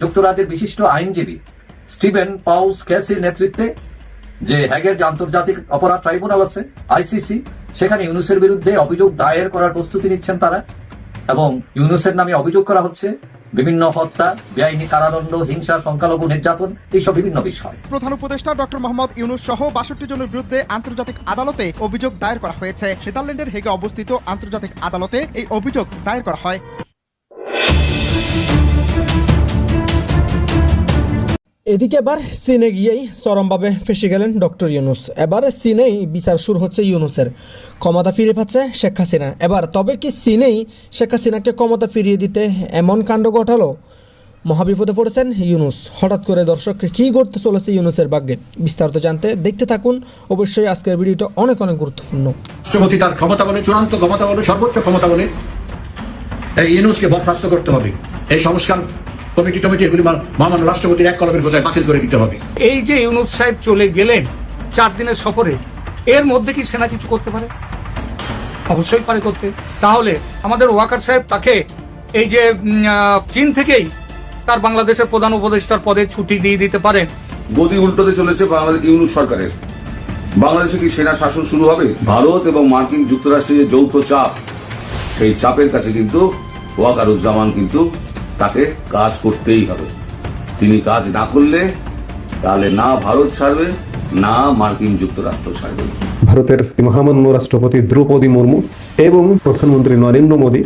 যুক্তরাজ্যের বিশিষ্ট আইনজীবী স্টিভেন পাউস ক্যাসির নেতৃত্বে যে হ্যাগের যে আন্তর্জাতিক অপরাধ ট্রাইব্যুনাল আছে, আইসিসি, সেখানে ইউনুসের বিরুদ্ধে অভিযোগ দায়ের করার প্রস্তুতি নিচ্ছেন তারা এবং ইউনুসের নামে অভিযোগ করা হচ্ছে বিভিন্ন হত্যা, বেআইনি কারাদণ্ড, হিংসা, সংখ্যালঘু নির্যাতন, এইসব বিভিন্ন বিষয়। প্রধান উপদেষ্টা ডক্টর মোহাম্মদ ইউনুস সহ বাষট্টি জনের বিরুদ্ধে আন্তর্জাতিক আদালতে অভিযোগ দায়ের করা হয়েছে। নেদারল্যান্ডের হেগে অবস্থিত আন্তর্জাতিক আদালতে এই অভিযোগ দায়ের করা হয়। এদিকে এবার চীনে গিয়েই চরমভাবে ফেসে গেলেন ডক্টর ইউনুস। এবার চীনেই বিচার শুরু হচ্ছে ইউনুসের। ক্ষমতা ফিরে পাচ্ছে শেখ হাসিনা। এবার তবে কি চীনেই শেখ হাসিনাকে ক্ষমতা ফিরিয়ে দিতে এমন কাণ্ড ঘটালো? মহাবিপদে পড়েছেন ইউনুস। হঠাৎ করে দর্শক, কী করতে চলেছে ইউনুসের ভাগ্যে? বিস্তারিত জানতে দেখতে থাকুন। অবশ্যই আজকের ভিডিওটা অনেক অনেক গুরুত্বপূর্ণ। রাষ্ট্রপতি তার ক্ষমতা বলে, চূড়ান্ত ক্ষমতা বলে, সর্বোচ্চ ক্ষমতা বলে, এই ইউনুসকে বরখাস্ত করতে হবে। এই সংস্কার কমিটি টমিটি এগুলি মহামান্য রাষ্ট্রপতির এক কলমের ঘোষায় বাতিল করে দিতে হবে? এই যে ইউনুস সাহেব চলে গেলেন চার দিনের সফরে এর মধ্যে কি সেনা কিছু করতে পারে? অবশ্যই পারে করতে। তাহলে আমাদের ওয়াকার সাহেব তাকে এই যে চীন থেকেই তার বাংলাদেশের প্রধান উপদেষ্টার পদে ছুটি দিয়ে দিতে পারেন। গতি উল্টোতে চলেছে বাংলাদেশ ইউনুস সরকারের। বাংলাদেশে কি সেনা শাসন শুরু হবে? ভারত এবং মার্কিন যুক্তরাষ্ট্রের যে যৌথ চাপ সেই চাপের কাছে কিন্তু ওয়াকারুজ্জামান কিন্তু তাকে কাজ করতেই হবে। তিনি কাজ না করলে, তাহলে না ভারত ছাড়বে, না মার্কিন যুক্তরাষ্ট্র ছাড়বে। ভারতের মহামান্য রাষ্ট্রপতি দ্রৌপদী মুর্মু এবং প্রধানমন্ত্রী নরেন্দ্র মোদী,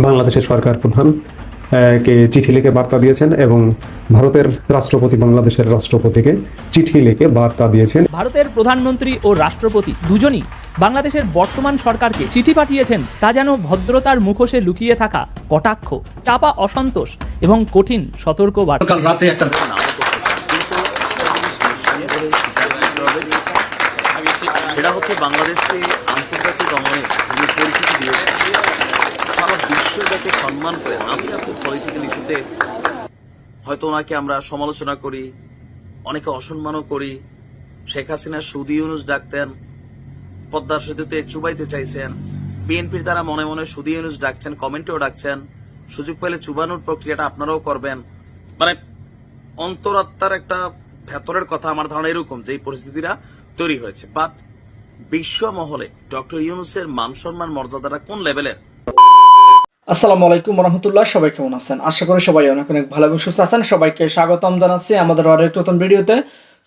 বাংলাদেশের সরকার প্রধান কে চিঠি লিখে বার্তা দিয়েছেন এবং ভারতের রাষ্ট্রপতি বাংলাদেশের রাষ্ট্রপতিকে চিঠি লিখে বার্তা দিয়েছেন। ভারতের প্রধানমন্ত্রী ও রাষ্ট্রপতি দুজনই বাংলাদেশের বর্তমান সরকারকে চিঠি পাঠিয়েছেন তা যেন ভদ্রতার মুখোশে লুকিয়ে থাকা কটাক্ষ চাপা অসন্তোষ এবং কঠিন সতর্ক বার্তা কাল রাতে একটা সেটা হচ্ছে বাংলাদেশকে আন্তর্জাতিক অঙ্গনে যে পরিচিতি দিয়েছে সারা বিশ্ব সম্মান করে আন্তর্জাতিক পরিচিতি ইস্যুতে হয়তো ওনাকে আমরা সমালোচনা করি, অনেকে অসম্মানও করি। শেখ হাসিনা সুদি ইউনুস ডাকতেন, পদ্মার সেতুতে চুবাইতে চাইছেন। বিএনপির দ্বারা মনে মনে সুদি ইউনুস ডাকছেন, কমেন্টেও ডাকছেন। সুযোগ পেলে চুবানোর প্রক্রিয়াটা আপনারাও করবেন। মানে অন্তরাত্মার একটা ভেতরের কথা, আমার ধারণা এরকম যে এই পরিস্থিতিটা তৈরি হয়েছে। বাট বিশ্ব মহলে ডক্টর ইউনুসের মান সম্মান মর্যাদাটা কোন লেভেলের আসসালামু আলাইকুম রহমতুল্লাহ সবাই কেমন আছেন? আশা করি সবাই অনেক অনেক ভালো এবং সুস্থ আছেন। সবাইকে স্বাগতম জানাচ্ছি আমাদের আরও একটা নতুন ভিডিওতে।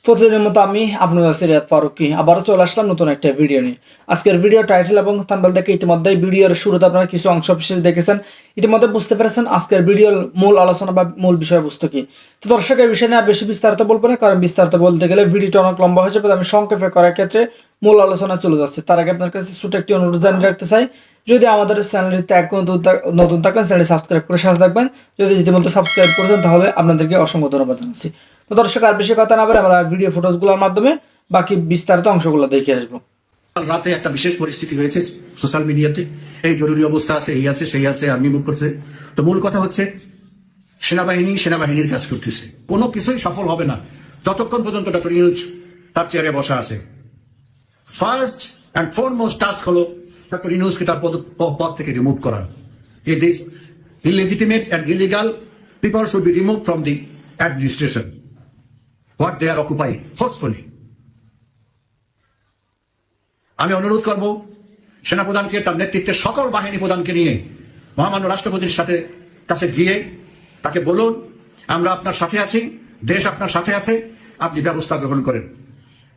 প্রতিদিনের মতো আমি আপনাদের সিরিয়াত ফারুকি আবারও চলে আসলাম নতুন একটা ভিডিও নিয়ে। আজকের ভিডিও টাইটেল এবং থাম্বেল দেখে ইতিমধ্যে ভিডিওর শুরুতে আপনারা কিছু অংশ বিশেষ দেখেছেন। ইতিমধ্যে বুঝতে পেরেছেন আজকের ভিডিওর মূল আলোচনা বা মূল বিষয়বস্তু কি। তো দর্শক, এই বিষয় নিয়ে আর বেশি বিস্তারিত বলব না, কারণ বিস্তারিত বলতে গেলে ভিডিওটা অনেক লম্বা হয়ে যাবে আমি সংক্ষেপে করার ক্ষেত্রে মূল আলোচনা চলে যাচ্ছে। তার আগে আপনার কাছে ছোট একটি অনুরোধ জানিয়ে রাখতে চাই যদি আমাদের চ্যানেলটিতে এক নতুন থাক- নতুন থাকেন চ্যানেলটি সাবস্ক্রাইব করে সাথে থাকবেন। যদি ইতিমধ্যে সাবস্ক্রাইব করেছেন, তাহলে আপনাদেরকে অসংখ্য ধন্যবাদ জানাচ্ছি। তো দর্শক, আর বেশি কথা না বলে আমরা ভিডিও ফুটেজগুলোর মাধ্যমে বাকি বিস্তারিত অংশগুলো দেখে আসব। রাতে একটা বিশেষ পরিস্থিতি হয়েছে সোশ্যাল মিডিয়াতে এই জরুরি অবস্থা আছে, এই আছে, সেই আছে আর্মি মুভ করছে তো মূল কথা হচ্ছে, সেনাবাহিনী সেনাবাহিনীর কাজ করতেছে। কোনো কিছুই সফল হবে না। যতক্ষণ পর্যন্ত ডক্টর ইউনুস তার চেয়ারে বসা আছে। ফার্স্ট অ্যান্ড ফোরমোস্ট টাস্ক হলো ডক্টর ইউনুসকে তার পদ থেকে রিমুভ করা। এই this illegitimate and illegal people should be remove from the administration what they are occupy forcefully আমি অনুরোধ করব সেনাপ্রধানকে, তার নেতৃত্বে সকল বাহিনী প্রধানকে নিয়ে, মহামান্য রাষ্ট্রপতির সাথে কাছে গিয়ে তাকে বলুন, আমরা আপনার সাথে আছি, দেশ আপনার সাথে আছে, আপনি ব্যবস্থা গ্রহণ করেন।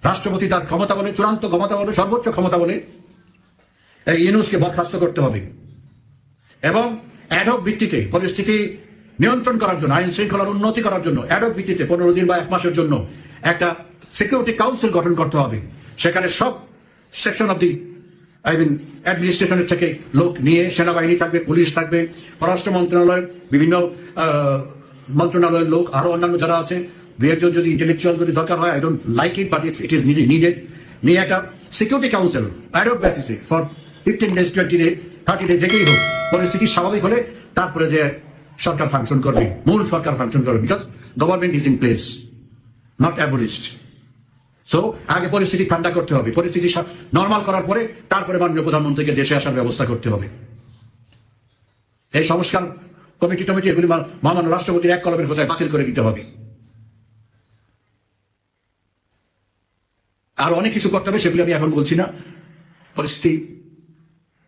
রাষ্ট্রপতি তার ক্ষমতা বলে, চূড়ান্ত ক্ষমতা বলে, সর্বোচ্চ ক্ষমতা বলে ইউনুসকে বরখাস্ত করতে হবে। এবং অ্যাডক ভিত্তিতে পরিস্থিতি নিয়ন্ত্রণ করার জন্য, আইন শৃঙ্খলার উন্নতি করার জন্য অ্যাডক ভিত্তিতে পনেরো দিন বা এক মাসের জন্য একটা সিকিউরিটি কাউন্সিল গঠন করতে হবে। সেখানে সব section of the, I mean, অ্যাডমিনিস্ট্রেশনের থেকে লোক নিয়ে সেনাবাহিনী থাকবে, পুলিশ থাকবে, পররাষ্ট্র মন্ত্রণালয়ের বিভিন্ন মন্ত্রণালয়ের লোক, আরও অন্যান্য যারা আছে, দু একজন যদি ইন্টেলেকচুয়াল যদি দরকার হয় I don't like it but if it is needed নিয়ে একটা সিকিউরিটি কাউন্সিল অ্যাডক বেসিসে for fifteen days twenty day thirty day যেকেই হোক, পরিস্থিতি স্বাভাবিক হলে তারপরে যে সরকার ফাংশন করবে, মূল সরকার ফাংশন করবে because government is in place not abolished so আগে পরিস্থিতি ঠান্ডা করতে হবে, পরিস্থিতি নর্মাল করার পরে তারপরে মাননীয় প্রধানমন্ত্রীকে দেশে আসার ব্যবস্থা করতে হবে। এই সংস্কার কমিটি টমিটি এগুলি মহামান্য রাষ্ট্রপতির এক কলমের ঘোষায় বাতিল করে দিতে হবে। আর অনেক কিছু করতে হবে, সেগুলি আমি এখন বলছি না। পরিস্থিতি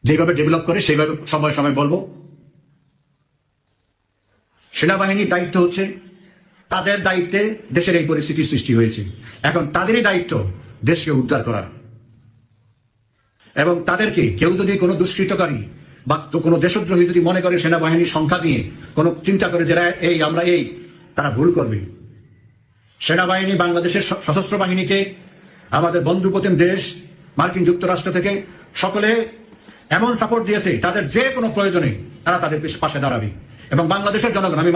যেভাবে ডেভেলপ করে সেইভাবে সময় সময় বলব। সেনাবাহিনীর দায়িত্ব হচ্ছে, তাদের দায়িত্বে দেশের এই পরিস্থিতির সৃষ্টি হয়েছে। এখন তাদেরই দায়িত্ব দেশকে উদ্ধার করা। এবং তাদেরকে কেউ যদি কোনো দুষ্কৃতকারী বা কোনো দেশদ্রোহী যদি মনে করে সেনাবাহিনীর সংখ্যা নিয়ে কোনো চিন্তা করে যারা এই, আমরা এই, তারা ভুল করবে। সেনাবাহিনী বাংলাদেশের সশস্ত্র বাহিনীকে, আমাদের বন্ধুপ্রতিম দেশ, মার্কিন যুক্তরাষ্ট্র থেকে সকলে এমন সাপোর্ট দিয়েছে, তাদের যে কোনো প্রয়োজনে তারা তাদের পাশে দাঁড়াবে। এবং বাংলাদেশের জনগণ, আমি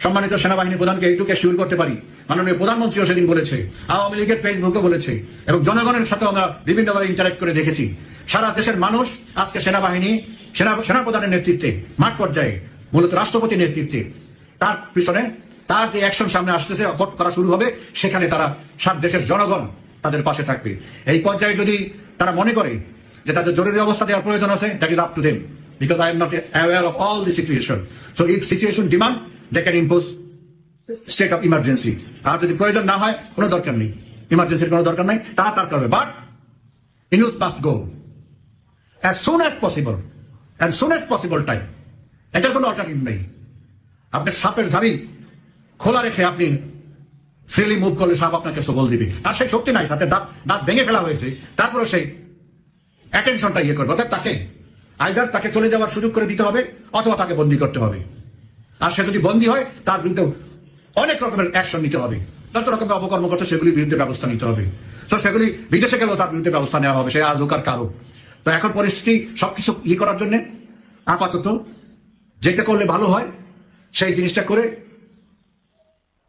সম্মানিত সেনাবাহিনী প্রধানকে এইটুকু শিউর করতে পারি, মাননীয় প্রধানমন্ত্রীও সেদিন বলেছে, আওয়ামী লীগের ফেসবুকে বলেছে, এবং জনগণের সাথে আমরা বিভিন্নভাবে ইন্টারাক্ট করে দেখেছি। সারা দেশের মানুষ আজকে সেনাবাহিনী, সেনা, সেনাপ্রধানের নেতৃত্বে, মাঠ পর্যায়ে, মূলত রাষ্ট্রপতির নেতৃত্বে, তার পিছনে তার যে অ্যাকশন সামনে আসতেছে কট- করা শুরু হবে, সেখানে তারা সাত দেশের জনগণ তাদের পাশে থাকবে। এই পর্যায়ে যদি তারা মনে করে যে তাদের জরুরি অবস্থা দেওয়ার প্রয়োজন আছে that is up to them because I am not aware of all the situation so if situation demand they can impose state of emergency আর যদি প্রয়োজন না হয়, কোনো দরকার নেই। ইমার্জেন্সির কোনো দরকার নাই তারা তার করবে। But news must go as soon as possible as soon as possible time এটার কোনো অল্টারনেটিভ নেই। আপনার সাপের ঝাড়ি খোলা রেখে আপনি ফ্রিলি মুভ করলে সাপ আপনাকে সবল দিবে। আর সেই শক্তি নাই, তাতে দাঁত দাঁত ভেঙে ফেলা হয়েছে। তারপরে সেই অ্যাটেনশনটা ইয়ে করবে। অর্থাৎ তাকে আইদার তাকে চলে যাওয়ার সুযোগ করে দিতে হবে, অথবা তাকে বন্দি করতে হবে। আর সে যদি বন্দী হয়, তার বিরুদ্ধে অনেক রকমের অ্যাকশন নিতে হবে। যত রকমের অপকর্ম করতে সেগুলির বিরুদ্ধে ব্যবস্থা নিতে হবে। তো সেগুলি বিদেশে গেলেও তার বিরুদ্ধে ব্যবস্থা নেওয়া হবে, সে আজ আজকার কারও। তো এখন পরিস্থিতি সবকিছু ইয়ে করার জন্যে, আপাতত যেটা করলে ভালো হয়, সেই জিনিসটা করে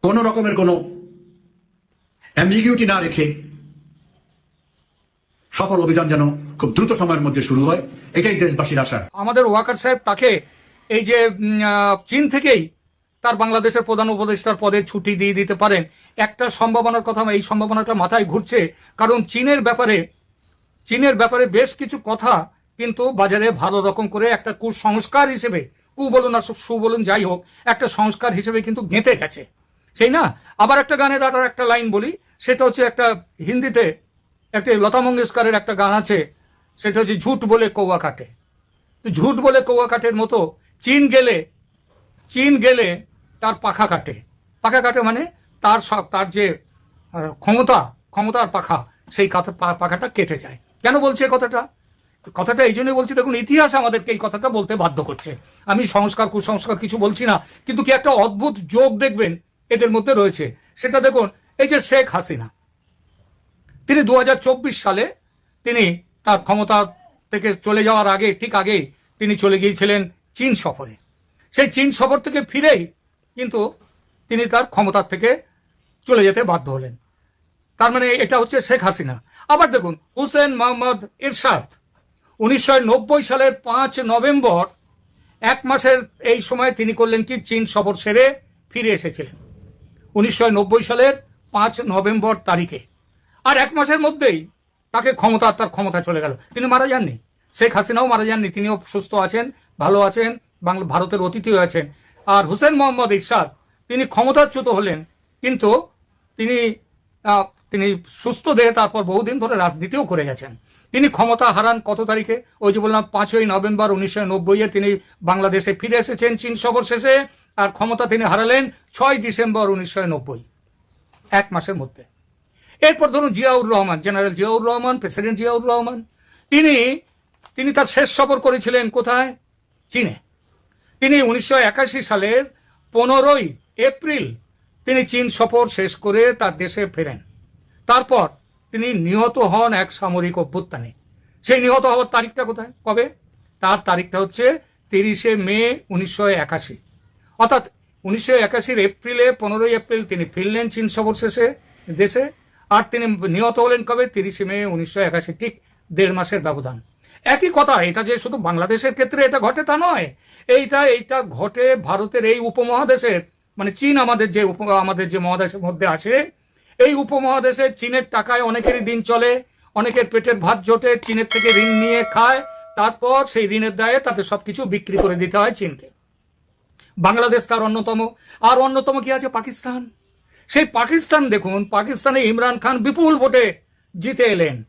কোনো রকমের কোনো অ্যাম্বিগিউটি না রেখে সফল অভিযান যেন খুব দ্রুত সময়ের মধ্যে শুরু হয়, এটাই দেশবাসীর আশা। আমাদের ওয়াকার সাহেব তাকে এই যে চীন থেকেই তার বাংলাদেশের প্রধান উপদেষ্টার পদে ছুটি দিয়ে দিতে পারেন, একটা সম্ভাবনার কথা এই সম্ভাবনাটা মাথায় ঘুরছে, কারণ চীনের ব্যাপারে চীনের ব্যাপারে বেশ কিছু কথা কিন্তু বাজারে ভালো রকম করে একটা কুসংস্কার হিসেবে, কু বলুন আর সু বলুন যাই হোক, একটা সংস্কার হিসেবে কিন্তু গেঁথে গেছে। সেই না? আবার একটা গানের আর একটা লাইন বলি, সেটা হচ্ছে একটা হিন্দিতে একটা লতা মঙ্গেশকরের একটা গান আছে, সেটা হচ্ছে ঝুট বলে কৌয়া কাটে। তো ঝুট বলে কৌয়া কাটের মতো চীন গেলে চীন গেলে তার পাখা কাটে। পাখা কাটে মানে তার সব- তার যে ক্ষমতা, ক্ষমতার পাখা, সেই কথা পাখাটা কেটে যায়। কেন বলছে এই কথাটা? কথাটা এই জন্যই বলছি, দেখুন, ইতিহাস আমাদেরকে এই কথাটা বলতে বাধ্য করছে। আমি সংস্কার, কুসংস্কার কিছু বলছি না, কিন্তু কি একটা অদ্ভুত যোগ দেখবেন, এদের মধ্যে রয়েছে। সেটা দেখুন, এই যে শেখ হাসিনা তিনি দু হাজার চব্বিশ সালে তিনি তার ক্ষমতা থেকে চলে যাওয়ার আগে, ঠিক আগে তিনি চলে গিয়েছিলেন চীন সফরে। সেই চীন সফর থেকে ফিরেই কিন্তু তিনি তার ক্ষমতার থেকে চলে যেতে বাধ্য হলেন। তার মানে এটা হচ্ছে শেখ হাসিনা। আবার দেখুন, হুসেন মোহাম্মদ এরশাদ উনিশশো সালের পাঁচ নভেম্বর, এক মাসের এই সময় তিনি করলেন কি? চীন সফর সেরে ফিরে এসেছিলেন। উনিশশো নব্বই সালের পাঁচ নভেম্বর তারিখে। আর এক মাসের মধ্যেই তাকে ক্ষমতা, তার ক্ষমতা চলে গেল। তিনি মারা যাননি। শেখ হাসিনাও মারা যাননি। তিনিও সুস্থ আছেন, ভালো আছেন, বাংলা, ভারতের অতিথিও আছেন। আর হুসেন মোহাম্মদ ইরশাদ, তিনি ক্ষমতাচ্যুত হলেন, কিন্তু তিনি তিনি সুস্থ দেহে তারপর বহুদিন ধরে রাজনীতিও করে গেছেন। তিনি ক্ষমতা হারান কত তারিখে? ওই যে বললাম, পাঁচই নভেম্বর উনিশশো নব্বইয়ে তিনি বাংলাদেশে ফিরে এসেছেন চীন সফর শেষে। আর ক্ষমতা তিনি হারালেন ছয় ডিসেম্বর উনিশশো নব্বই, এক মাসের মধ্যে। এরপর ধরুন জিয়াউর রহমান, জেনারেল জিয়াউর রহমান, প্রেসিডেন্ট জিয়াউর রহমান, তিনি তিনি তার শেষ সফর করেছিলেন কোথায়? চীনে। তিনি উনিশশো একাশি সালের পনেরোই এপ্রিল তিনি চীন সফর শেষ করে তার দেশে ফেরেন। তারপর তিনি নিহত হন এক সামরিক অভ্যুত্থানে। সেই নিহত হওয়ার তারিখটা কোথায়? কবে? তার তারিখটা হচ্ছে তিরিশে মে উনিশশো একাশি। অর্থাৎ উনিশশো এপ্রিলে, পনেরোই এপ্রিল তিনি ফিরলেন চীন সফর শেষে দেশে। আর তিনি নিহত হলেন কবে? তিরিশে মে, উনিশশো একাশি, ঠিক দেড় মাসের ব্যবধান। একই কথা, এটা যে শুধু বাংলাদেশের ক্ষেত্রে এটা ঘটে তা নয়, এইটা এইটা ঘটে ভারতের এই উপমহাদেশের মানে চীন আমাদের যে উপ, আমাদের যে মহাদেশের মধ্যে আছে, এই উপমহাদেশে চীনের টাকায় অনেকেরই দিন চলে, অনেকের পেটের ভাত জোটে, চীনের থেকে ঋণ নিয়ে খায়, তারপর সেই ঋণের দায়ে তাদের সবকিছু বিক্রি করে দিতে হয় চীনকে। বাংলাদেশ তার অন্যতম, আর অন্যতম কি আছে? পাকিস্তান। সেই পাকিস্তান দেখুন, পাকিস্তানে ইমরান খান বিপুল ভোটে জিতে এলেন।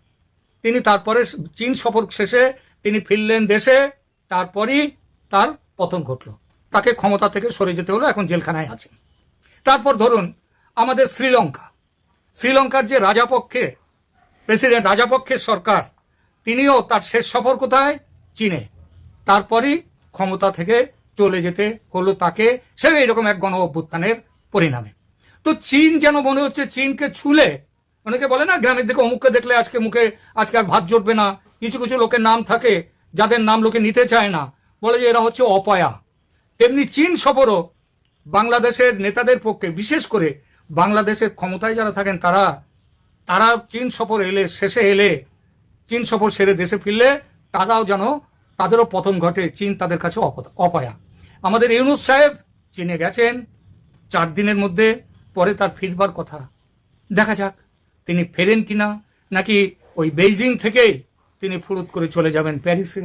তিনি তারপরে চীন সফর শেষে তিনি ফিরলেন দেশে, তারপরই তার পতন ঘটল। তাকে ক্ষমতা থেকে সরে যেতে হলো, এখন জেলখানায় আছেন তারপর ধরুন, আমাদের শ্রীলঙ্কা। শ্রীলঙ্কার যে রাজাপক্ষে, প্রেসিডেন্ট রাজাপক্ষের সরকার, তিনিও তার শেষ সফর কোথায়? চীনে। তারপরই ক্ষমতা থেকে চলে যেতে হলো তাকে সে এরকম এক গণ অভ্যুত্থানের পরিণামে। তো চীন যেন মনে হচ্ছে চীনকে ছুলে, অনেকে বলে না গ্রামের দিকে অমুককে দেখলে আজকে মুখে, আজকে আর ভাত জুটবে না, কিছু কিছু লোকের নাম থাকে, যাদের নাম লোকে নিতে চায় না, বলে যে এরা হচ্ছে অপয়া। তেমনি চীন সফরও বাংলাদেশের নেতাদের পক্ষে, বিশেষ করে বাংলাদেশের ক্ষমতায় যারা থাকেন তারা তারা চীন সফর এলে, শেষে এলে, চীন সফর সেরে দেশে ফিরলে, তারাও যেন তাদেরও পতন ঘটে, চীন তাদের কাছে অপ- অপয়া। আমাদের ইউনুস সাহেব চীনে গেছেন, চার দিনের মধ্যে পরে তার ফিরবার কথা। দেখা যাক, তিনি ফেরেন কিনা, নাকি ওই বেইজিং থেকেই তিনি ফুরুত করে চলে যাবেন প্যারিসে,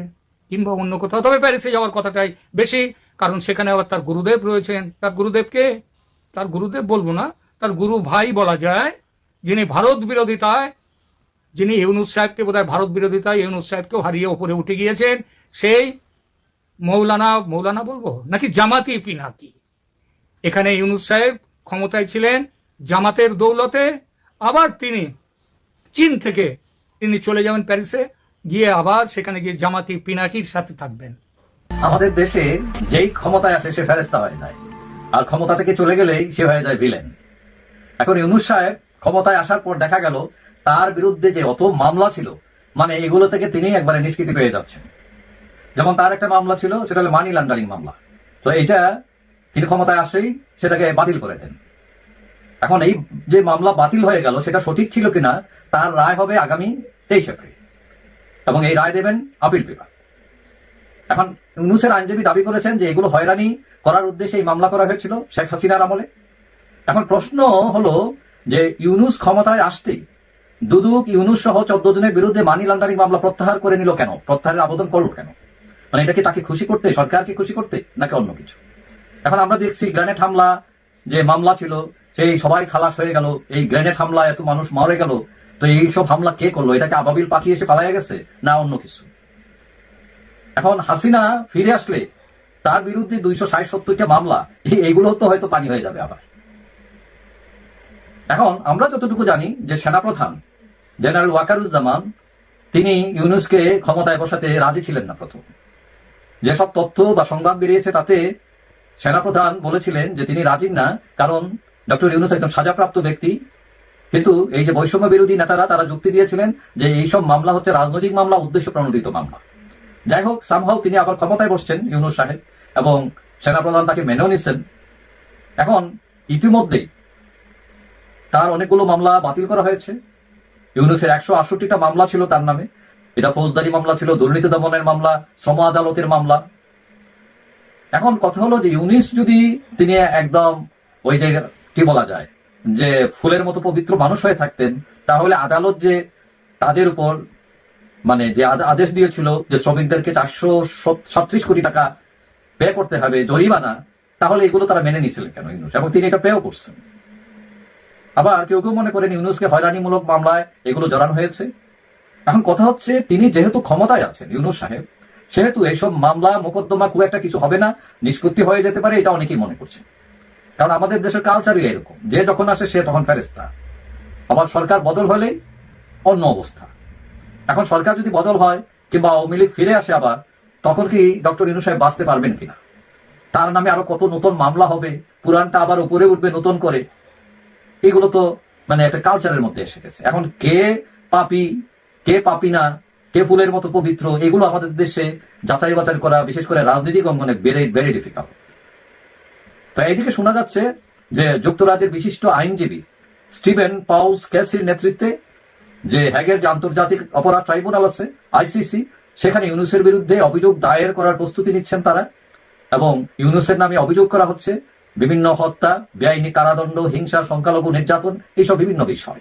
কিংবা অন্য কোথাও। তবে প্যারিসে যাওয়ার কথাটাই বেশি, কারণ সেখানে আবার তার গুরুদেব রয়েছেন। তার গুরুদেবকে, তার গুরুদেব বলব না, তার গুরু ভাই বলা যায়, যিনি ভারত বিরোধিতায়, যিনি ইউনুস সাহেবকে বোধহয় ভারত বিরোধিতায়, ইউনুস সাহেবকেও হারিয়ে ওপরে উঠে গিয়েছেন, সেই মৌলানা মৌলানা বলব, নাকি জামাতি পিনাকি এখানে ইউনুস সাহেব ক্ষমতায় ছিলেন জামাতের দৌলতে। আবার তিনি চীন থেকে তিনি চলে যাবেন প্যারিসে। গিয়ে আবার সেখানে গিয়ে জামাতি পিনাকির সাথে থাকবেন। আমাদের দেশে যেই ক্ষমতায় আসে সে ফেরেস্তা হয়ে যায় আর ক্ষমতা থেকে চলে গেলেই সে হয়ে যায় ভিলেন এখন ইউনুস সাহেব ক্ষমতায় আসার পর দেখা গেল, তার বিরুদ্ধে যে অত মামলা ছিল মানে এগুলো থেকে তিনি একবারে নিষ্কৃতি পেয়ে যাচ্ছেন। যেমন তার একটা মামলা ছিল, সেটা হলো মানি লন্ডারিং মামলা। তো এটা তিনি ক্ষমতায় আসেই সেটাকে বাতিল করে দেন। এখন এই যে মামলা বাতিল হয়ে গেল, সেটা সঠিক ছিল কিনা, তার রায় হবে আগামী তেইশ এপ্রিল। এবং এই রায় দেবেন আপিল বিভাগ। এখন ইউনুসের আইনজীবী দাবি করেছেন যে এগুলো হয়রানি করার উদ্দেশ্যে এই মামলা করা হয়েছিল শেখ হাসিনার আমলে। এখন প্রশ্ন হলো যে ইউনুস ক্ষমতায় আসতেই দুদুক ইউনুস সহ চোদ্দ জনের বিরুদ্ধে মানি লন্ডারিং মামলা প্রত্যাহার করে নিল কেন? প্রত্যাহারের আবেদন করল কেন? মানে এটা কি তাকে খুশি করতে, সরকারকে খুশি করতে, নাকি অন্য কিছু? এখন আমরা দেখছি গ্রেনেড হামলা যে মামলা ছিল, সেই সবাই খালাস হয়ে গেল। এই গ্রেনেড হামলা এত মানুষ মরে গেল, তো এই সব হামলা কে করল? এটাকে আবাবিল পাখি এসে পালাইয়া গেছে না অন্য কিছু? এখন হাসিনা ফিরে আসলে, তার বিরুদ্ধে দুইশো ষাট সত্তরটা মামলা এইগুলো তো হয়তো পানি হয়ে যাবে আবার। এখন আমরা যতটুকু জানি যে সেনাপ্রধান জেনারেল ওয়াকারুজ্জামান, তিনি ইউনুসকে ক্ষমতায় বসাতে রাজি ছিলেন না প্রথম। যেসব তথ্য বা সংবাদ বেরিয়েছে তাতে সেনাপ্রধান বলেছিলেন যে তিনি রাজি না, কারণ ডক্টর ইউনুস একজন সাজাপ্রাপ্ত ব্যক্তি। কিন্তু এই যে বৈষম্য বিরোধী নেতারা, তারা যুক্তি দিয়েছিলেন যে এইসব মামলা হচ্ছে রাজনৈতিক মামলা, উদ্দেশ্য প্রণোদিত মামলা। যাই হোক সামহাও তিনি আবার ক্ষমতায় বসছেন ইউনুস সাহেব এবং সেনাপ্রধান তাকে মেনেও নিচ্ছেন। এখন ইতিমধ্যেই তার অনেকগুলো মামলা বাতিল করা হয়েছে। ইউনুসের একশো আটষট্টিটা মামলা ছিল তার নামে। এটা ফৌজদারি মামলা ছিল, দুর্নীতি দমনের মামলা, শ্রম আদালতের মামলা। এখন কথা হলো যে ইউনিস যদি তিনি একদম ওই যে কি বলা যায়, যে ফুলের মতো পবিত্র মানুষ হয়ে থাকতেন, তাহলে আদালত যে তাদের উপর মানে যে আদেশ দিয়েছিল যে শ্রমিকদেরকে চারশো সাত্রিশ কোটি টাকা পে করতে হবে জরিমানা, তাহলে এগুলো তারা মেনে নিয়েছিলেন কেন ইউনুস? এবং তিনি এটা পেও করছেন। আবার কেউ কেউ মনে করেন ইউনুসকে হয়রানিমূলক মামলায় এগুলো জড়ানো হয়েছে। এখন কথা হচ্ছে তিনি যেহেতু ক্ষমতায় আছেন, ইউনুস সাহেব সেহেতু এইসব মামলা, মোকদ্দমা খুব একটা কিছু হবে না, নিষ্পত্তি হয়ে যেতে পারে, এটা অনেকেই মনে করছে। কারণ আমাদের দেশের কালচারই এরকম। যে যখন আসে, সে তখন ফেরেস্তা আবার সরকার বদল হলে অন্য অবস্থা। এখন সরকার যদি বদল হয়, কিংবা আওয়ামী লীগ ফিরে আসে আবার, তখন কি ডক্টর ইনু সাহেব বাঁচতে পারবেন কিনা? তার নামে আরও কত নতুন মামলা হবে পুরানটা আবার উপরে উঠবে নতুন করে। এগুলো তো মানে একটা কালচারের মধ্যে এসে গেছে। এখন কে পাপি কে পাপি না ফুলের মতো পবিত্র, এগুলো আমাদের দেশে যাচাই বাছাই করা, বিশেষ করে রাজনৈতিক অঙ্গনে ভেরি ভেরি ডিফিকাল্ট তো এইদিকে শোনা যাচ্ছে যে যুক্তরাজ্যের বিশিষ্ট আইনজীবী স্টিভেন পাউস ক্যাসির নেতৃত্বে যে হ্যাগের যে আন্তর্জাতিক অপরাধ ট্রাইব্যুনাল আছে, আইসিসি, সেখানে ইউনুসের বিরুদ্ধে অভিযোগ দায়ের করার প্রস্তুতি নিচ্ছেন তারা এবং ইউনুসের নামে অভিযোগ করা হচ্ছে বিভিন্ন হত্যা, বেআইনি কারাদণ্ড, হিংসা, সংখ্যালঘু নির্যাতন, এইসব বিভিন্ন বিষয়।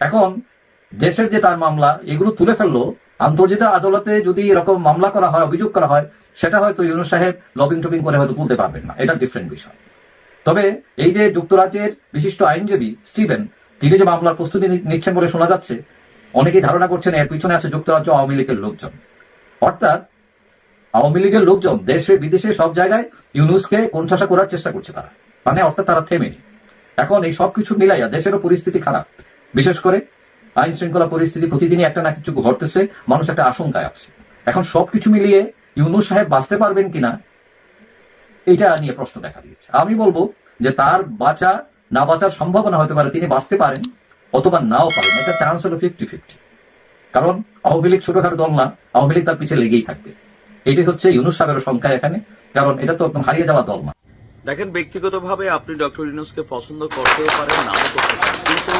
এখন দেশের যে তার মামলা, এগুলো তুলে ফেলল। আন্তর্জাতিক আদালতে যদি এরকম মামলা করা হয়, অভিযোগ করা হয়, সেটা হয়তো ইউনুস সাহেব লবিং টবিং করে হয়তো তুলতে পারবেন না। এটা ডিফারেন্ট বিষয়। তবে এই যে যুক্তরাজ্যের বিশিষ্ট আইনজীবী স্টিভেন, তিনি যে মামলার প্রস্তুতি নিচ্ছেন বলে শোনা যাচ্ছে, অনেকেই ধারণা করছেন এর পিছনে আছে যুক্তরাজ্য আওয়ামী লীগের লোকজন। অর্থাৎ আওয়ামী লীগের লোকজন দেশে, বিদেশে সব জায়গায় ইউনুসকে কোণঠাসা করার চেষ্টা করছে তারা। মানে অর্থাৎ তারা থেমেনি। এখন এই সবকিছু মিলাইয়া দেশেরও পরিস্থিতি খারাপ। বিশেষ করে আইন শৃঙ্খলা পরিস্থিতি প্রতিদিনই একটা না কিছু ঘটতেছে, মানুষ একটা আশঙ্কায় আছে। এখন সবকিছু মিলিয়ে ইউনুস সাহেব বাঁচতে পারবেন কিনা এটা নিয়ে প্রশ্ন দেখা দিয়েছে। আমি বলব যে তার বাঁচা, না বাঁচার সম্ভাবনা হতে পারে, তিনি বাঁচতে পারেন, অথবা নাও পারেন। এটা চান্স হলো ফিফটি ফিফটি কারণ আওয়ামী লীগ ছোটখাটো দল না, আওয়ামী লীগ তার পিছিয়ে লেগেই থাকবে। এটি হচ্ছে ইউনুস সাহেবের সংখ্যা এখানে, কারণ এটা তো একদম হারিয়ে যাওয়া দল না। দেখেন, ব্যক্তিগতভাবে আপনি ডক্টর ইউনুসকে পছন্দ করতেও পারেন, নাও করতে পারেন, কিন্তু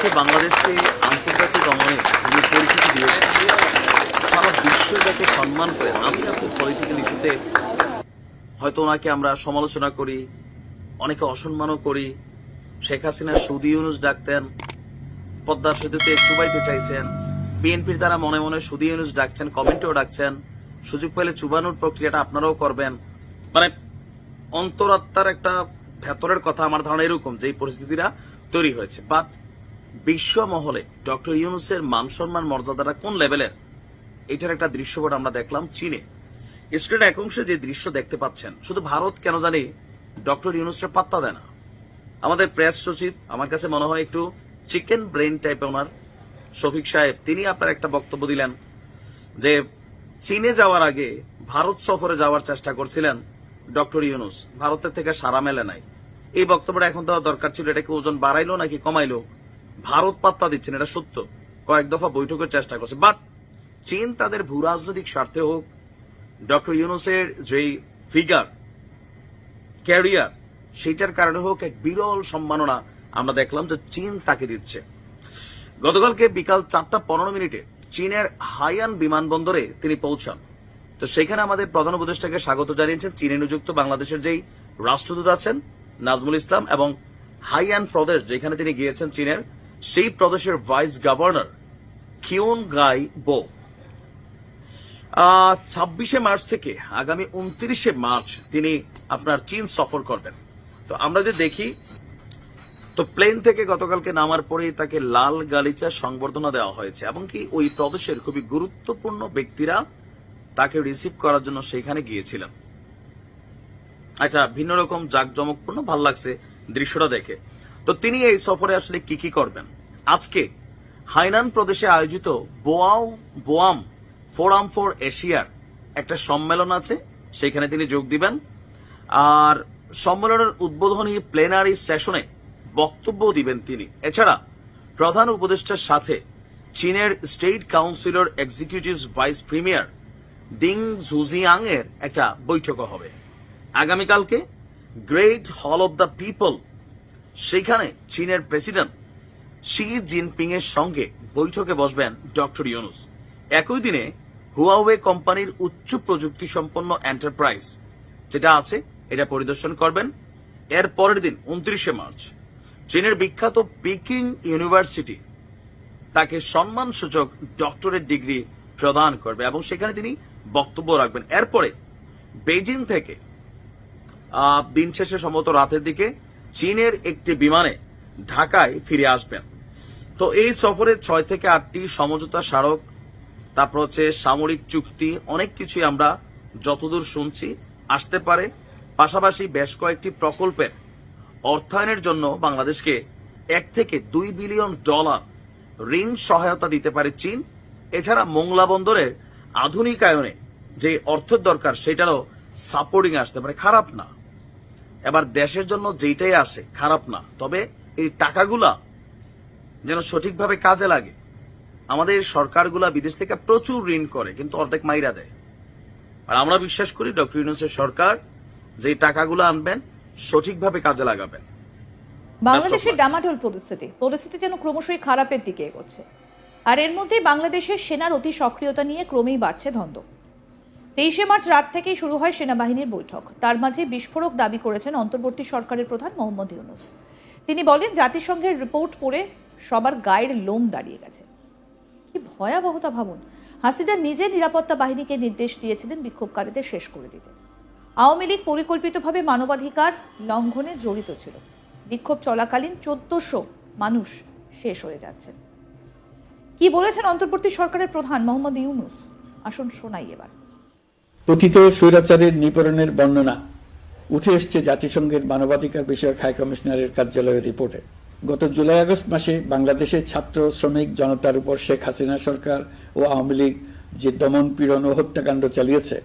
হচ্ছে বাংলাদেশকে আন্তর্জাতিক অঙ্গনে যিনি পরিচিতি দিয়েছেন সারা বিশ্ব যাকে সম্মান করেন আমি আপনি পলিটিক্যাল ইস্যুতে হয়তো ওনাকে আমরা সমালোচনা করি, অনেকে অসম্মানও করি। শেখ হাসিনা সুদি ইউনুস ডাকতেন পদ্মা সেতুতে চুবাইতে চাইছেন। বিএনপির দ্বারা মনে মনে সুদি ইউনুস ডাকছেন, কমেন্টেও ডাকছেন। সুযোগ পেলে চুবানোর প্রক্রিয়াটা আপনারাও করবেন। মানে অন্তরাত্মার একটা ভেতরের কথা, আমার ধারণা এরকম যে পরিস্থিতিটা তৈরি হয়েছে। বাট বিশ্ব মহলে ডক্টর ইউনুসের মান সম্মান মর্যাদাটা কোন লেভেলের? এটার একটা দৃশ্যপট আমরা দেখলাম চীনে। স্ক্রিনে এক অংশে যে দৃশ্য দেখতে পাচ্ছেন, শুধু ভারত কেন জানি ডক্টর ইউনুসের পাত্তা দেয় না। আমাদের প্রেস সচিব, আমার কাছে মনে হয় একটু চিকেন ব্রেন টাইপের ওনার, শফিক সাহেব, তিনি আপনার একটা বক্তব্য দিলেন যে চীনে যাওয়ার আগে ভারত সফরে যাওয়ার চেষ্টা করছিলেন ডক্টর ইউনুস। ভারতের থেকে সারা মেলে নাই। এই বক্তব্যটা এখন দেওয়া দরকার ছিল এটাকে ওজন বাড়াইলো নাকি কমাইলো? ভারত পাত্তা দিচ্ছেন, এটা সত্য। কয়েক দফা বৈঠকের চেষ্টা করছে। বাট চীন তাদের ভূ রাজনৈতিক স্বার্থে হোক, ডক্টর ইউনুসের যেই ফিগার ক্যারিয়ার সেটার কারণে হোক, এক বিরল সম্মাননা আমরা দেখলাম যে চীন তাকে দিচ্ছে। গতকালকে বিকাল চারটা পনেরো মিনিটে চীনের হাইয়ান বিমানবন্দরে তিনি পৌঁছান। তো সেখানে আমাদের প্রধান উপদেষ্টাকে স্বাগত জানিয়েছেন। চীনে নিযুক্ত বাংলাদেশের যেই রাষ্ট্রদূত আছেন, নাজমুল ইসলাম এবং হাইয়ান প্রদেশ, যেখানে তিনি গিয়েছেন চীনের সেই প্রদেশের ভাইস গভর্নর খিউন গাই বো ছাব্বিশে মার্চ থেকে আগামী উনত্রিশে মার্চ তিনি আপনার চীন সফর করবেন। তো আমরা যদি দেখি, তো প্লেন থেকে গতকালকে নামার পরেই তাকে লাল গালিচা সংবর্ধনা দেওয়া হয়েছে এবং কি ওই প্রদেশের খুবই গুরুত্বপূর্ণ ব্যক্তিরা তাকে রিসিভ করার জন্য সেখানে গিয়েছিলেন। এটা ভিন্ন রকম জাঁকজমকপূর্ণ, ভালো লাগছে দৃশ্যটা দেখে। তো তিনি এই সফরে আসলে কি কি করবেন? আজকে হাইনান প্রদেশে আয়োজিত বোয়াও বোয়াম ফোরাম ফর এশিয়ার একটা সম্মেলন আছে, সেখানে তিনি যোগ দিবেন। আর সম্মেলনের উদ্বোধনী প্লেনারি সেশনে বক্তব্য দিবেন তিনি। এছাড়া প্রধান উপদেষ্টার সাথে চীনের state councillor executive vice premier Ding জুজিয়াং এর একটা বৈঠকও হবে। আগামীকালকে গ্রেট হল অব দ্য পিপল সেখানে চীনের প্রেসিডেন্ট শি জিনপিং এর সঙ্গে বৈঠকে বসবেন ডক্টর ইউনুস। একই দিনে হুয়াওয়ে কোম্পানির উচ্চ প্রযুক্তি সম্পন্ন এন্টারপ্রাইজ, যেটা আছে, এটা পরিদর্শন করবেন। এর পরের দিন উনত্রিশে মার্চ, চীনের বিখ্যাত পিকিং ইউনিভার্সিটি তাকে সম্মানসূচক ডক্টরেট ডিগ্রি প্রদান করবে এবং সেখানে তিনি বক্তব্য রাখবেন। এরপরে বেজিং থেকে দিন শেষে সম্ভবত রাতের দিকে চীনের একটি বিমানে ঢাকায় ফিরে আসবেন। তো এই সফরে ছয় থেকে আটটি সমঝোতা স্মারক, তারপর হচ্ছে সামরিক চুক্তি, অনেক কিছুই আমরা যতদূর শুনছি, আসতে পারে। পাশাপাশি বেশ কয়েকটি প্রকল্পের অর্থায়নের জন্য বাংলাদেশকে এক থেকে দুই বিলিয়ন ডলার ঋণ সহায়তা দিতে পারে চীন। এছাড়া মোংলা বন্দরের আধুনিকায়নে যে অর্থের দরকার, সেটারও সাপোর্টিং আসতে পারে। খারাপ না। এবার দেশের জন্য যেটাই আসে, খারাপ না। তবে এই টাকাগুলা যেন সঠিকভাবে কাজে লাগে। আমাদের সরকারগুলা বিদেশ থেকে প্রচুর ঋণ করে, কিন্তু অর্ধেক মাইরা দেয়। আর আমরা বিশ্বাস করি ডক্টর ইউনুসের সরকার যে টাকাগুলো আনবেন, সঠিকভাবে কাজে লাগাবেন। বাংলাদেশের. ডামাডোল পরিস্থিতি পরিস্থিতি যেন ক্রমশই খারাপের দিকে এগোচ্ছে। আর এর মধ্যে বাংলাদেশের সেনার অতি সক্রিয়তা নিয়ে ক্রমেই বাড়ছে ধন্দ তেইশে মার্চ রাত থেকেই শুরু হয় সেনাবাহিনীর বৈঠক। তার মাঝে বিস্ফোরক দাবি করেছেন অন্তর্বর্তী সরকারের প্রধান মোহাম্মদ ইউনুস। তিনি বলেন, জাতিসংঘের রিপোর্ট পড়ে সবার গায়ের লোম দাঁড়িয়ে গেছে। কি ভয়াবহতা ভাবুন। হাসিনা নিজে নিরাপত্তা বাহিনীকে নির্দেশ দিয়েছিলেন বিক্ষোভকারীদের শেষ করে দিতে। আওয়ামী লীগ পরিকল্পিতভাবে মানবাধিকার লঙ্ঘনে জড়িত ছিল। বিক্ষোভ চলাকালীন চোদ্দশো মানুষ শেষ হয়ে যাচ্ছে। কি বলেছেন অন্তর্বর্তী সরকারের প্রধান মোহাম্মদ ইউনুস? আসুন শোনাই এবার। পতিত স্বৈরাচারের নিপরণের বর্ণনা উঠে এসছে জাতিসংঘের মানবাধিকার বিষয়ক হাই কমিশনারের কার্যালয়ের রিপোর্টে। গত জুলাই আগস্ট মাসে বাংলাদেশের ছাত্র, শ্রমিক, জনতার উপর শেখ হাসিনা সরকার ও আওয়ামী লীগ যে দমন পীড়ন ও হত্যাকাণ্ড চালিয়েছে,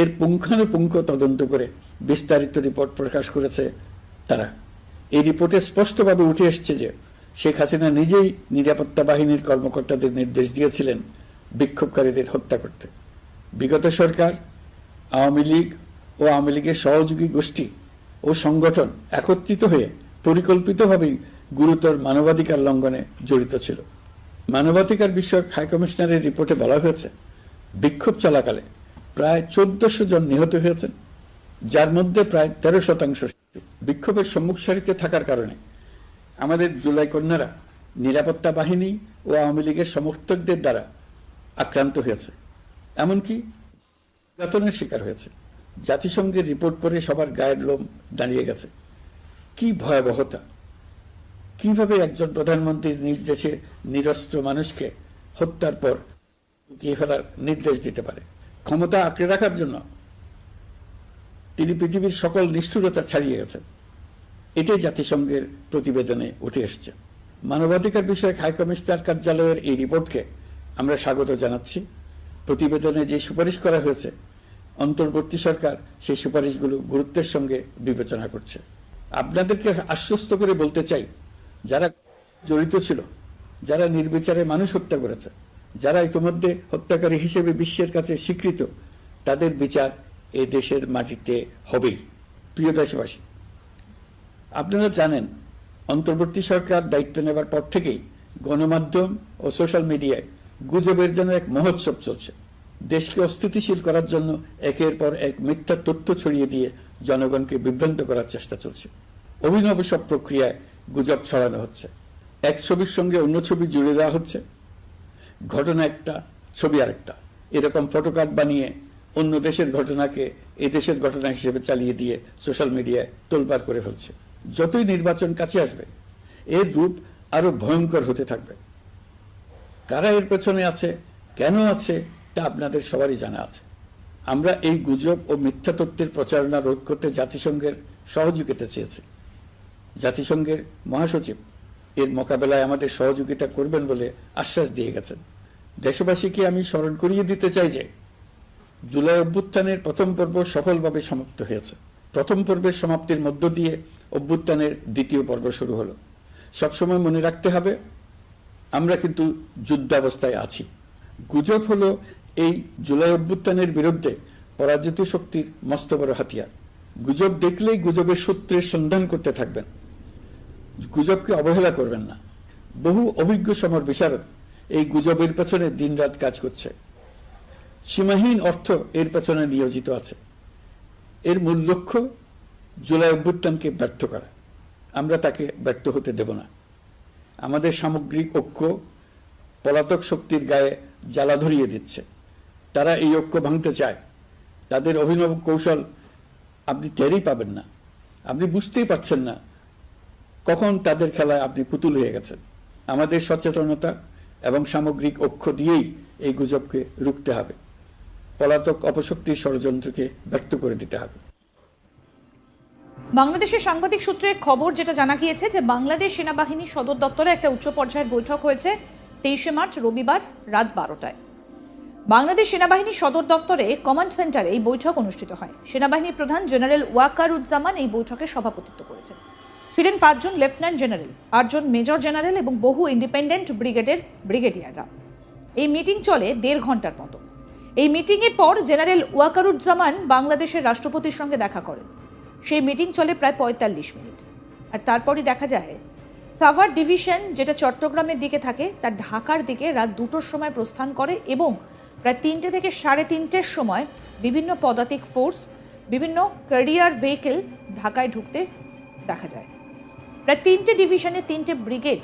এর পুঙ্খানুপুঙ্খ তদন্ত করে বিস্তারিত রিপোর্ট প্রকাশ করেছে তারা। এই রিপোর্টে স্পষ্টভাবে উঠে এসছে যে শেখ হাসিনা নিজেই নিরাপত্তা বাহিনীর কর্মকর্তাদের নির্দেশ দিয়েছিলেন বিক্ষোভকারীদের হত্যা করতে। বিগত সরকার, আওয়ামী লীগ ও আওয়ামী লীগের সহযোগী গোষ্ঠী ও সংগঠন একত্রিত হয়ে পরিকল্পিতভাবেই গুরুতর মানবাধিকার লঙ্ঘনে জড়িত ছিল মানবাধিকার বিষয়ক হাইকমিশনারের রিপোর্টে বলা হয়েছে, বিক্ষোভ চলাকালে প্রায় চোদ্দশো জন নিহত হয়েছেন, যার মধ্যে প্রায় তেরো শতাংশ। বিক্ষোভের সম্মুখ সারিতে থাকার কারণে আমাদের জুলাই কন্যারা নিরাপত্তা বাহিনী ও আওয়ামী লীগের সমর্থকদের দ্বারা আক্রান্ত হয়েছে এমনকি নির্যাতনের শিকার হয়েছে। জাতিসংঘের রিপোর্ট পড়ে সবার গায়ের লোম দাঁড়িয়ে গেছে। কি ভয়াবহতা! কীভাবে একজন প্রধানমন্ত্রী নিজ দেশে নিরস্ত্র মানুষকে হত্যার পর লুকিয়ে ফেলার নির্দেশ দিতে পারে? ক্ষমতা আঁকড়ে রাখার জন্য তিনি পৃথিবীর সকল নিষ্ঠুরতা ছাড়িয়ে গেছেন। এটাই জাতিসংঘের প্রতিবেদনে উঠে এসছে। মানবাধিকার বিষয়ক হাইকমিশনার কার্যালয়ের এই রিপোর্টকে আমরা স্বাগত জানাচ্ছি। প্রতিবেদনে যে সুপারিশ করা হয়েছে, অন্তর্বর্তী সরকার সেই সুপারিশগুলো গুরুত্বের সঙ্গে বিবেচনা করছে। আপনাদেরকে আশ্বস্ত করে বলতে চাই, যারা জড়িত ছিল, যারা নির্বিচারে মানুষ হত্যা করেছে, যারা ইতিমধ্যে হত্যাকারী হিসেবে বিশ্বের কাছে স্বীকৃত, তাদের বিচার এ দেশের মাটিতে হবেই। প্রিয় দেশবাসী, আপনারা জানেন, অন্তর্বর্তী সরকার দায়িত্ব নেবার পর থেকেই গণমাধ্যম ও সোশ্যাল মিডিয়ায় গুজবের জন্য এক মহোৎসব চলছে। দেশকে অস্থিতিশীল করার জন্য একের পর এক মিথ্যা তথ্য ছড়িয়ে দিয়ে জনগণকে বিভ্রান্ত করার চেষ্টা চলছে। অভিনব সব প্রক্রিয়ায় গুজব ছড়ানো হচ্ছে। এক ছবির সঙ্গে অন্য ছবি জুড়ে দেওয়া হচ্ছে। ঘটনা একটা, ছবি আরেকটা। এরকম ফটোকার্ড বানিয়ে অন্য দেশের ঘটনাকে এই দেশের ঘটনা হিসেবে চালিয়ে দিয়ে সোশ্যাল মিডিয়ায় তোলপার করে ফেলছে। যতই নির্বাচন কাছে আসবে, এর রূপ আরও ভয়ঙ্কর হতে থাকবে। কারা এর পেছনে আছে? কেন আছে? তা আপনাদের সবারই জানা আছে। আমরা এই গুজব ও মিথ্যা তত্ত্বের প্রচারণা রোধ করতে জাতিসংঘের সহযোগিতা চেয়েছি। জাতিসংঘের মহাসচিব এর মোকাবেলায় আমাদের সহযোগিতা করবেন বলে আশ্বাস দিয়ে গেছেন। দেশবাসীকে আমি স্মরণ করিয়ে দিতে চাই যে, জুলাই অভ্যুত্থানের প্রথম পর্ব সফলভাবে সমাপ্ত হয়েছে। প্রথম পর্বের সমাপ্তির মধ্য দিয়ে অভ্যুত্থানের দ্বিতীয় পর্ব শুরু হলো। সবসময় মনে রাখতে হবে আমরা কিন্তু যুদ্ধাবস্থায় আছি। গুজব হলো এই জুলাই অভ্যুত্থানের বিরুদ্ধে পরাজিত শক্তির মস্ত বড় হাতিয়ার। গুজব দেখলেই গুজবের সূত্রের সন্ধান করতে থাকবেন। গুজবকে অবহেলা করবেন না। বহু অভিজ্ঞ সমর বিশারদ এই গুজবের পেছনে দিনরাত কাজ করছে। সীমাহীন অর্থ এর পেছনে নিয়োজিত আছে। এর মূল লক্ষ্য জুলাই অভ্যুত্থানকে ব্যর্থ করা। আমরা তাকে ব্যর্থ হতে দেব না। আমাদের সামগ্রিক ঐক্য পলাতক শক্তির গায়ে জ্বালা ধরিয়ে দিচ্ছে। তারা এই ঐক্য ভাঙতে চায়। তাদের অভিনব কৌশল আপনি টেরই পাবেন না। আপনি বুঝতেই পারছেন না কখন তাদের খেলায় আপনি পুতুল হয়ে গেছেন। আমাদের সচেতনতা এবং সামগ্রিক ঐক্য দিয়েই এই গুজবকে রুখতে হবে। পলাতক অপশক্তির ষড়যন্ত্রকে ব্যক্ত করে দিতে হবে। বাংলাদেশের সাংবাদিক সূত্রের খবর যেটা জানা গিয়েছে যে বাংলাদেশ সেনাবাহিনী সদর দপ্তরে একটা উচ্চ পর্যায়ের বৈঠক হয়েছে তেইশে মার্চ, রবিবার রাত বারোটায়। বাংলাদেশ সেনাবাহিনী সদর দপ্তরে কমান্ড সেন্টারে এই বৈঠক অনুষ্ঠিত হয়। সেনাবাহিনীর প্রধান জেনারেল ওয়াকারুজ্জামান এই বৈঠকে সভাপতিত্ব করেছেন। ছিলেন পাঁচজন লেফটেন্যান্ট জেনারেল, আটজন মেজর জেনারেল এবং বহু ইন্ডিপেন্ডেন্ট ব্রিগেডের ব্রিগেডিয়াররা। এই মিটিং চলে দেড় ঘণ্টার মতো। এই মিটিংয়ের পর জেনারেল ওয়াকারুজ্জামান বাংলাদেশের রাষ্ট্রপতির সঙ্গে দেখা করেন। সেই মিটিং চলে প্রায় পঁয়তাল্লিশ মিনিট। আর তারপরই দেখা যায়, সাভার ডিভিশন যেটা চট্টগ্রামের দিকে থাকে, তার ঢাকার দিকে রাত দুটোর সময় প্রস্থান করে এবং প্রায় তিনটে থেকে সাড়ে তিনটের সময় বিভিন্ন পদাতিক ফোর্স, বিভিন্ন ক্যারিয়ার ভেহিকেল ঢাকায় ঢুকতে দেখা যায়। প্রায় তিনটে ডিভিশনে তিনটে ব্রিগেড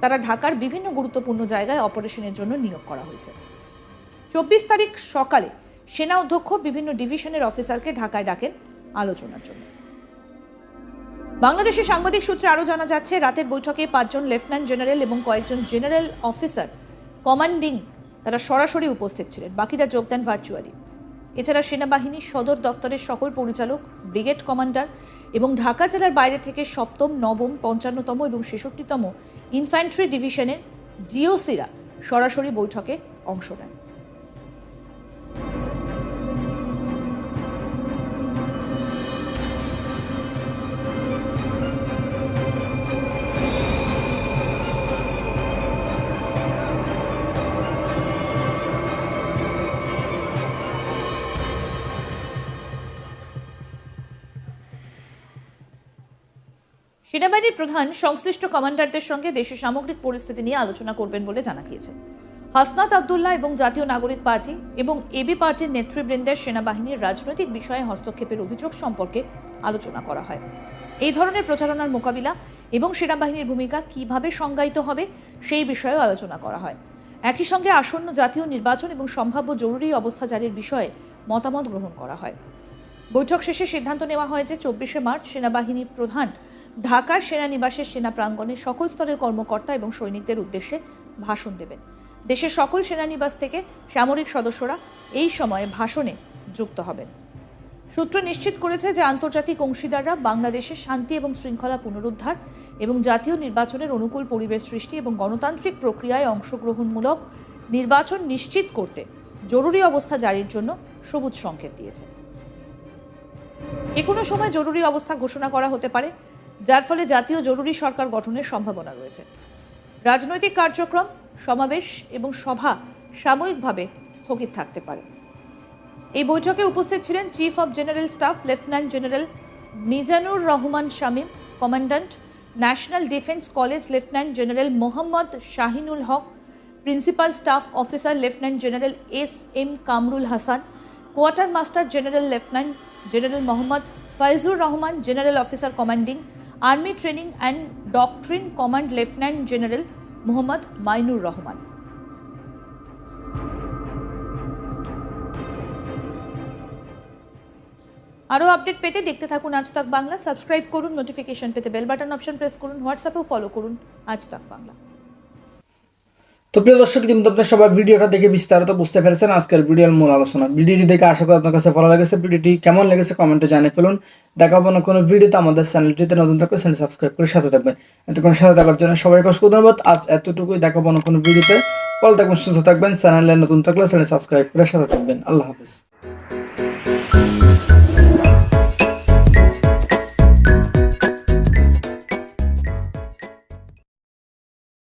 তারা ঢাকার বিভিন্ন গুরুত্বপূর্ণ জায়গায় অপারেশনের জন্য নিয়োগ করা হয়েছে। চব্বিশ তারিখ সকালে সেনা অধ্যক্ষ বিভিন্ন ডিভিশনের অফিসারকে ঢাকায় ডাকেন আলোচনার জন্য। বাংলাদেশের সাংবাদিক সূত্রে আরও জানা যাচ্ছে, রাতের বৈঠকে পাঁচজন লেফটেন্যান্ট জেনারেল এবং কয়েকজন জেনারেল অফিসার কমান্ডিং তারা সরাসরি উপস্থিত ছিলেন। বাকিরা যোগ দেন ভার্চুয়ালি। এছাড়া সেনাবাহিনীর সদর দফতরের সকল পরিচালক, ব্রিগেড কমান্ডার এবং ঢাকা জেলার বাইরে থেকে সপ্তম, নবম, পঞ্চান্নতম এবং ছেষট্টিতম ইনফ্যান্ট্রি ডিভিশনের জিওসিরা সরাসরি বৈঠকে অংশ নেন। সেনাবাহিনীর প্রধান সংশ্লিষ্ট কমান্ডারদের সঙ্গে দেশের সামগ্রিক পরিস্থিতি নিয়ে আলোচনা করবেন বলে জানা গিয়েছে। হাসনাত আবদুল্লাহ এবং জাতীয় নাগরিক পার্টি এবং এবি পার্টির নেতৃবৃন্দের সেনাবাহিনীর রাজনৈতিক বিষয়ে হস্তক্ষেপের অভিযোগ সম্পর্কে আলোচনা করা হয়। এই ধরনের প্রচারণার মোকাবিলা এবং সেনাবাহিনীর ভূমিকা কীভাবে সংজ্ঞায়িত হবে সেই বিষয়েও আলোচনা করা হয়। একই সঙ্গে আসন্ন জাতীয় নির্বাচন এবং সম্ভাব্য জরুরি অবস্থা জারির বিষয়ে মতামত গ্রহণ করা হয়। বৈঠক শেষে সিদ্ধান্ত নেওয়া হয় যে চব্বিশে মার্চ সেনাবাহিনী প্রধান ঢাকার সেনানিবাসের সেনা প্রাঙ্গণে সকল স্তরের কর্মকর্তা এবং সৈনিকদের উদ্দেশ্যে ভাষণ দেবেন। দেশের সকল সেনানিবাস থেকে সামরিক সদস্যরা এই সময়ে ভাষণে যুক্ত হবেন। সূত্র নিশ্চিত করেছে যে আন্তর্জাতিক অংশীদাররা বাংলাদেশের শান্তি এবং শৃঙ্খলা পুনরুদ্ধার এবং জাতীয় নির্বাচনের অনুকূল পরিবেশ সৃষ্টি এবং গণতান্ত্রিক প্রক্রিয়ায় অংশগ্রহণমূলক নির্বাচন নিশ্চিত করতে জরুরি অবস্থা জারির জন্য সবুজ সংকেত দিয়েছে। যে কোনো সময় জরুরি অবস্থা ঘোষণা করা হতে পারে যার ফলে জাতীয় জরুরি সরকার গঠনের সম্ভাবনা রয়েছে। রাজনৈতিক কার্যক্রম, সমাবেশ এবং সভা সাময়িকভাবে স্থগিত থাকতে পারে। এই বৈঠকে উপস্থিত ছিলেন chief of general staff lieutenant general Mizanur Rahman Shamim commandant national defence college lieutenant general Mohammad Shahinul Haque principal staff officer lieutenant general S M Kamrul Hasan quartermaster general lieutenant general Mohammad Faizur Rahman general officer commanding army training and doctrine command lieutenant general Mohammad Mainur Rahman আরও update পেতে দেখতে থাকুন Aaj Tak Bangla. Subscribe করুন notification পেতে bell button option press করুন হোয়াটসঅ্যাপেও follow করুন, আজ তাক বাংলা। তো প্রিয় দর্শক কিন্তু আপনার সবাই ভিডিওটা দেখে বিস্তারিত বুঝতে পেরেছেন আজকের ভিডিওর মূল আলোচনা। ভিডিওটি দেখে আশা করি আপনার কাছে ভালো লেগেছে। ভিডিওটি কেমন লেগেছে কমেন্টে জানিয়ে ফেলুন। দেখাবো না কোনো ভিডিওতে আমাদের চ্যানেলটিতে। নতুন থাকলে চ্যানেল সাবস্ক্রাইব করে সাথে থাকবেন। এতক্ষণ সাথে থাকার জন্য সবাইকে অসংখ্য ধন্যবাদ। আজ এতটুকুই দেখাবো না কোনো ভিডিওতে। ভালো থাকবেন, সুস্থ থাকবেন। চ্যানেলে নতুন থাকলে চ্যানেল সাবস্ক্রাইব করে সাথে থাকবেন। আল্লাহ হাফিজ।